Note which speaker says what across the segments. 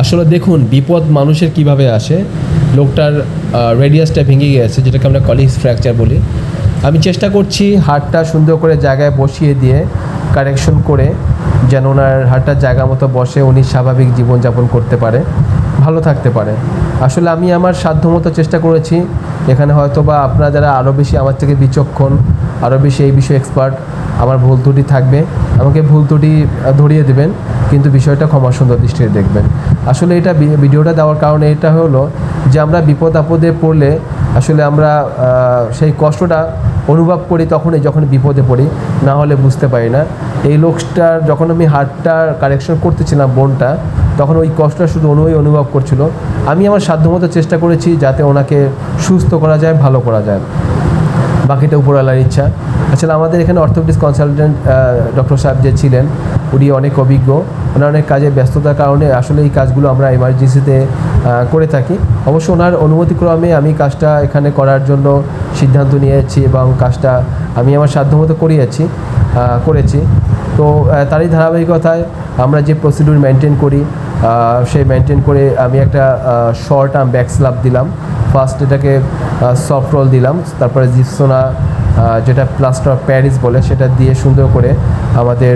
Speaker 1: আসলে দেখুন, বিপদ মানুষের কীভাবে আসে? লোকটার রেডিয়াসটা ভেঙে গেছে, যেটাকে আমরা কলিক্স ফ্র্যাকচার বলি। আমি চেষ্টা করছি হাড়টা সুন্দর করে জায়গায় বসিয়ে দিয়ে কারেকশন করে যেন ওনার হাড়টার জায়গা মতো বসে উনি স্বাভাবিক জীবনযাপন করতে পারে, ভালো থাকতে পারে। আসলে আমি আমার সাধ্যমতো চেষ্টা করেছি। এখানে হয়তো বা আপনারা যারা আরও বেশি আমার থেকে বিচক্ষণ আরও বেশি এই বিষয়ে এক্সপার্ট আমার ভুল ত্রুটি থাকবে, আমাকে ভুল ত্রুটি ধরিয়ে দেবেন। কিন্তু বিষয়টা ক্ষমা সুন্দর দৃষ্টিতে দেখবেন। আসলে এটা ভিডিওটা দেওয়ার কারণে এটা হলো যে আমরা বিপদ আপদে পড়লে আসলে আমরা সেই কষ্টটা অনুভব করি তখনই যখন বিপদে পড়ি, না হলে বুঝতে পারি না। এই লোকটার যখন আমি হার্টটার কারেকশন করতেছিলাম বোনটা, তখন ওই কষ্টটা শুধু অনুই অনুভব করছিল। আমি আমার সাধ্যমতো চেষ্টা করেছি যাতে ওনাকে সুস্থ করা যায়, ভালো করা যায়। বাকিটা উপরওয়ালার ইচ্ছা। আসলে আমাদের এখানে অর্থোপেডিক্স কনসালটেন্ট ডক্টর সাহেব যে ছিলেন, উনি অনেক অভিজ্ঞ। ওনার অনেক কাজে ব্যস্ততার কারণে আসলে এই কাজগুলো আমরা এমার্জেন্সিতে করে থাকি। অবশ্য ওনার অনুমতিক্রমে আমি কাজটা এখানে করার জন্য সিদ্ধান্ত নিয়েছি এবং কাজটা আমি আমার সাধ্যমতো করিয়েছি করেছি। তো তারই ধারাবাহিকতায় আমরা যে প্রসিডিউর মেনটেন করি সেই মেনটেন করে আমি একটা শর্ট আর্ম ব্যাক স্ল্যাব দিলাম। ফার্স্ট এটাকে সফট রোল দিলাম, তারপরে জিপসোনা যেটা প্লাস্টার অফ প্যারিস বলে, সেটা দিয়ে সুন্দর করে আমাদের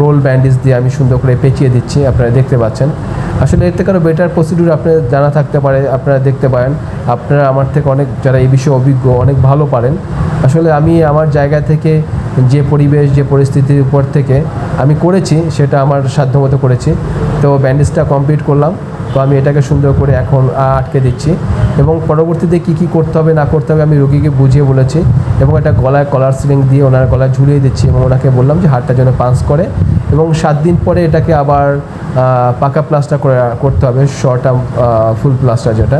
Speaker 1: রোল ব্যান্ডেজ দিয়ে আমি সুন্দর করে পেঁচিয়ে দিচ্ছি, আপনারা দেখতে পাচ্ছেন। আসলে এর থেকে আরও বেটার প্রসিডিউর আপনার জানা থাকতে পারে, আপনারা দেখতে পারেন। আপনারা আমার থেকে অনেক, যারা এই বিষয়ে অভিজ্ঞ, অনেক ভালো পারেন। আসলে আমি আমার জায়গা থেকে যে পরিবেশ, যে পরিস্থিতির উপর থেকে আমি করেছি, সেটা আমার সাধ্যমতো করেছি। তো ব্যান্ডেজটা কমপ্লিট করলাম। তো আমি এটাকে সুন্দর করে এখন আটকে দিচ্ছি। এবং পরবর্তীতে কী কী করতে হবে, না করতে হবে, আমি রোগীকে বুঝিয়ে বলেছি। এবং একটা গলায় কলার সিলিং দিয়ে ওনার গলায় ঝুলিয়ে দিচ্ছি এবং ওনাকে বললাম যে হাড়টা যেন পাঁচ করে এবং সাত দিন পরে এটাকে আবার পাকা প্লাস্টার করে, করতে হবে শর্ট ফুল প্লাস্টার যেটা।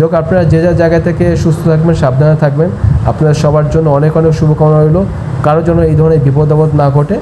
Speaker 1: যোগ আপনারা যে যা জায়গা থেকে সুস্থ থাকবেন, সাবধানে থাকবেন। আপনাদের সবার জন্য অনেক অনেক শুভকামনা রইল। কারোর জন্য এই ধরনের বিপদ আপদ না ঘটে